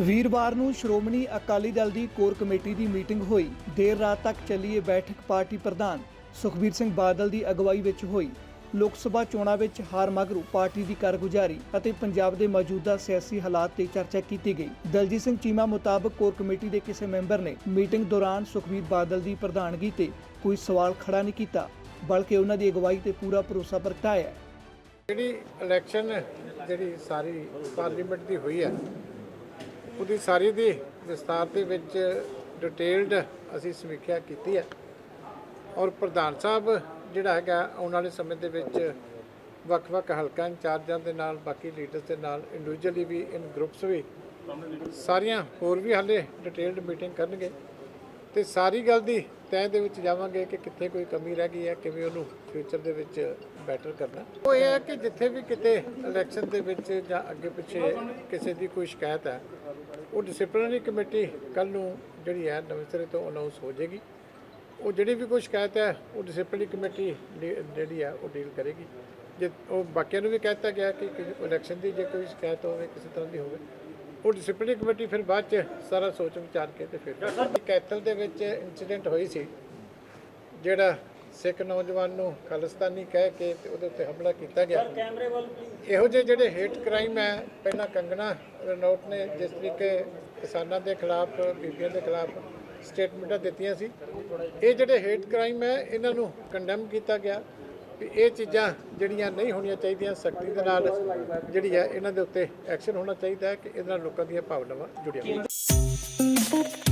ਵੀਰਵਾਰ ਨੂੰ ਸ਼੍ਰੋਮਣੀ ਅਕਾਲੀ ਦਲ ਦੀ ਕੋਰ ਕਮੇਟੀ ਦੀ ਮੀਟਿੰਗ ਹੋਈ। ਦੇਰ ਰਾਤ ਤੱਕ ਚੱਲੀ ਇਹ ਬੈਠਕ ਪਾਰਟੀ ਪ੍ਰਧਾਨ ਸੁਖਬੀਰ ਸਿੰਘ ਬਾਦਲ ਦੀ ਅਗਵਾਈ ਵਿੱਚ ਹੋਈ। ਲੋਕ ਸਭਾ ਚੋਣਾਂ ਵਿੱਚ ਹਾਰ ਮਗਰੋਂ ਪਾਰਟੀ ਦੀ ਕਾਰਗੁਜ਼ਾਰੀ ਅਤੇ ਪੰਜਾਬ ਦੇ ਮੌਜੂਦਾ ਸਿਆਸੀ ਹਾਲਾਤ ਤੇ ਚਰਚਾ ਕੀਤੀ ਗਈ। ਦਲਜੀਤ ਸਿੰਘ ਚੀਮਾ ਮੁਤਾਬਕ ਕੋਰ ਕਮੇਟੀ ਦੇ ਕਿਸੇ ਮੈਂਬਰ ਨੇ ਮੀਟਿੰਗ ਦੌਰਾਨ ਸੁਖਬੀਰ ਬਾਦਲ ਦੀ ਪ੍ਰਧਾਨਗੀ ਤੇ ਕੋਈ ਸਵਾਲ ਖੜਾ ਨਹੀਂ ਕੀਤਾ, ਬਲਕਿ ਉਹਨਾਂ ਦੀ ਅਗਵਾਈ ਤੇ ਪੂਰਾ ਭਰੋਸਾ ਪ੍ਰਗਟਾਇਆ। ਜਿਹੜੀ ਇਲੈਕਸ਼ਨ ਜਿਹੜੀ ਸਾਰੀ ਪਾਰਲੀਮੈਂਟ ਦੀ ਹੋਈ ਹੈ ਉਹਦੀ ਸਾਰੀ ਦੀ ਵਿਸਤਾਰ ਦੇ ਵਿੱਚ ਡਿਟੇਲਡ ਅਸੀਂ ਸਮੀਖਿਆ ਕੀਤੀ ਹੈ। ਔਰ ਪ੍ਰਧਾਨ ਸਾਹਿਬ ਜਿਹੜਾ ਹੈਗਾ, ਆਉਣ ਵਾਲੇ ਸਮੇਂ ਦੇ ਵਿੱਚ ਵੱਖ-ਵੱਖ ਹਲਕਾ ਇੰਚਾਰਜਾਂ ਦੇ ਨਾਲ, ਬਾਕੀ ਲੀਡਰਸ ਦੇ ਨਾਲ ਇੰਡੀਵਿਜੂਅਲੀ ਵੀ ਇਨ ਗਰੁੱਪਸ ਵੀ, ਸਾਰੀਆਂ ਹੋਰ ਵੀ ਹਾਲੇ ਡਿਟੇਲਡ ਮੀਟਿੰਗ ਕਰਨਗੇ। ਤੇ ਸਾਰੀ ਗੱਲ ਦੀ ਤੈਅ ਦੇ ਵਿੱਚ ਜਾਵਾਂਗੇ ਕਿ ਕਿੱਥੇ ਕੋਈ ਕਮੀ ਰਹਿ ਗਈ ਹੈ, ਕਿਵੇਂ ਉਹਨੂੰ ਫਿਊਚਰ ਦੇ ਵਿੱਚ ਬੈਟਰ ਕਰਨਾ। ਉਹ ਇਹ ਹੈ ਕਿ ਜਿੱਥੇ ਵੀ ਕਿਤੇ ਇਲੈਕਸ਼ਨ ਦੇ ਵਿੱਚ ਜਾਂ ਅੱਗੇ ਪਿੱਛੇ ਕਿਸੇ ਦੀ ਕੋਈ ਸ਼ਿਕਾਇਤ ਹੈ, ਉਹ ਡਿਸਪਲਿਨਰੀ ਕਮੇਟੀ ਕੱਲ ਨੂੰ ਜਿਹੜੀ ਹੈ ਨਵੇਂ ਸਿਰੇ ਤੋਂ ਅਨਾਉਂਸ ਹੋ ਜਾਏਗੀ। ਉਹ ਜਿਹੜੀ ਵੀ ਕੋਈ ਸ਼ਿਕਾਇਤ ਹੈ, ਉਹ ਡਿਸਪਲਿਨਰੀ ਕਮੇਟੀ ਲੀ- ਜਿਹੜੀ ਹੈ ਉਹ ਡੀਲ ਕਰੇਗੀ। ਜੇ ਉਹ ਬਾਕੀਆਂ ਨੂੰ ਵੀ ਕਹਿਤਾ ਗਿਆ ਕਿ ਇਲੈਕਸ਼ਨ ਦੀ ਜੇ ਕੋਈ ਸ਼ਿਕਾਇਤ ਹੋਵੇ, ਕਿਸੇ ਤਰ੍ਹਾਂ ਦੀ ਹੋਵੇ ਉਹ ਡਿਸਪਲਿਨਰੀ ਕਮੇਟੀ ਫਿਰ ਬਾਅਦ ਚ ਸਾਰਾ ਸੋਚ ਵਿਚਾਰ ਕੇ ਤੇ ਫਿਰ ਕੈਥਲ ਦੇ ਵਿੱਚ ਇਨਸੀਡੈਂਟ ਹੋਈ ਸੀ। ਜਿਹੜਾ ਸਿੱਖ ਨੌਜਵਾਨ ਨੂੰ ਖਾਲਿਸਤਾਨੀ ਕਹਿ ਕੇ ਤੇ ਉਹਦੇ ਉੱਤੇ ਹਮਲਾ ਕੀਤਾ ਗਿਆ। ਇਹੋ ਜਿਹੇ ਜਿਹੜੇ ਹੇਟ ਕ੍ਰਾਈਮ ਹੈ ਪਹਿਲਾਂ ਕੰਗਣਾ ਰਣੌਤ ਨੇ ਜਿਸ ਤਰੀਕੇ ਕਿਸਾਨਾਂ ਦੇ ਖਿਲਾਫ ਬੀਬੀਆਂ ਦੇ ਖਿਲਾਫ ਸਟੇਟਮੈਂਟਾਂ ਦਿੱਤੀਆਂ ਸੀ। ਇਹ ਜਿਹੜੇ ਹੇਟ ਕ੍ਰਾਈਮ ਹੈ ਇਹਨਾਂ ਨੂੰ ਕੰਡੈਮ ਕੀਤਾ ਗਿਆ। ਵੀ ਇਹ ਚੀਜ਼ਾਂ ਜਿਹੜੀਆਂ ਨਹੀਂ ਹੋਣੀਆਂ ਚਾਹੀਦੀਆਂ, ਸਖਤੀ ਦੇ ਨਾਲ ਜਿਹੜੀ ਹੈ, ਇਹਨਾਂ ਦੇ ਉੱਤੇ ਐਕਸ਼ਨ ਹੋਣਾ ਚਾਹੀਦਾ ਹੈ ਕਿ ਇਹਦੇ ਨਾਲ ਲੋਕਾਂ ਦੀਆਂ ਭਾਵਨਾਵਾਂ ਜੁੜੀਆਂ ਹੋਣ।